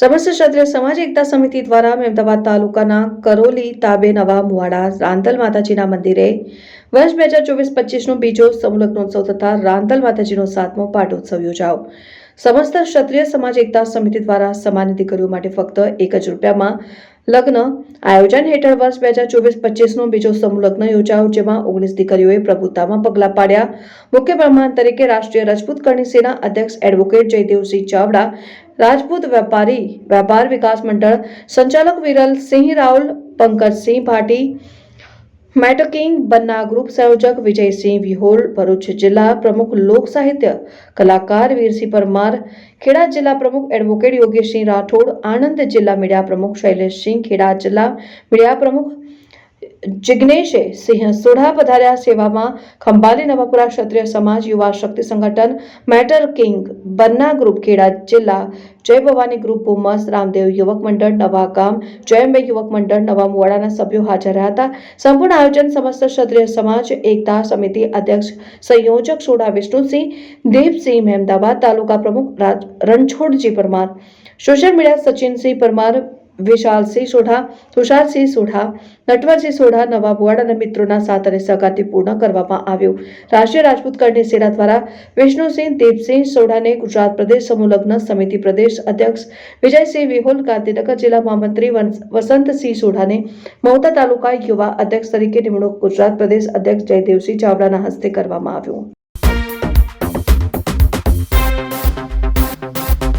સમસ્ત ક્ષત્રિય સમાજ એકતા સમિતિ દ્વારા અમદાવાદ તાલુકાના કરોલી, તાબે, નવા મુવાડા રાંતલ માતાજીના મંદિરે વર્ષ બે હજાર ચોવીસ પચીસનો બીજો સમુલગ્નોત્સવ તથા રાંતલ માતાજીનો સાતમો પાટોત્સવ યોજાયો. સમસ્ત ક્ષત્રિય સમાજ એકતા સમિતિ દ્વારા સમાન દીકરીઓ માટે ફક્ત એક જ રૂપિયામાં લગ્ન આયોજન હેઠળ વર્ષ બે હજાર ચોવીસ પચીસનો બીજો સમૂહ લગ્ન યોજાયો, જેમાં ઓગણીસ દીકરીઓએ પ્રભુતામાં પગલાં પાડ્યા. મુખ્ય મહેમાન તરીકે રાષ્ટ્રીય રાજપૂત કરણી સેના અધ્યક્ષ એડવોકેટ જયદેવસિંહ ચાવડા રાજપૂત વેપારી, વેપાર વિકાસ મંડળ, સંચાલક વિરલ સિંહ રાવલ પંકજસિંહ ભાટી મેટકિંગ બન્ના ગ્રુપ સંયોજક વિજયસિંહ વિહોલ, ભરૂચ જિલ્લા પ્રમુખ લોક સાહિત્ય કલાકાર વીરસિંહ પરમાર, ખેડા જિલ્લા પ્રમુખ એડવોકેટ યોગેશસિંહ રાઠોડ, આણંદ જિલ્લા મીડિયા પ્રમુખ શૈલેષસિંહ ખેડા જિલ્લા મીડિયા પ્રમુખ જિજ્ઞેશે સિંહ સોઢા પધાર્યા સેવામાં ખંભાલી નવાપુરા ક્ષત્રિય સમાજ યુવા શક્તિ સંગઠન matter king Banna group Kheda જિલ્લા જય ભવાની ગ્રુપ ભૂમસ રામદેવ યુવક મંડળ નવા ગામ જયંબે યુવક મંડળ નવા મુવાડાના સભ્યો હાજર રહ્યા હતા. સંપૂર્ણ આયોજન સમસ્ત ક્ષત્રિય સમાજ એકતા સમિતિ અધ્યક્ષ સંયોજક સોઢા વિષ્ણુસિંહ, દીપસિંહ મહેમદાવાદ તાલુકા પ્રમુખ રણછોડજી પરમાર, સોશિયલ મીડિયા સચિનસિંહ પરમાર વિશાલસિંહ સોઢા તુષારસિંહ સોઢા નટવરસિંહ સોઢા, નવા મુવાડાના મિત્રોના સાથ અને સહકારથી પૂર્ણ કરવામાં આવ્યું. રાષ્ટ્રીય રાજપૂત કરની સેના દ્વારા વિષ્ણુસિંહ દીપસિંહ સોઢાને ગુજરાત પ્રદેશ સમૂહ લગ્ન સમિતિ પ્રદેશ અધ્યક્ષ વિજયસિંહ વિહોલ, ગાંધીનગર જિલ્લા મહામંત્રી વંસ- વસંતસિંહ સોઢાને મહુતા તાલુકા યુવા અધ્યક્ષ તરીકે નિમણૂક ગુજરાત પ્રદેશ અધ્યક્ષ જયદેવસિંહ ચાવડાના હસ્તે કરવામાં આવ્યું.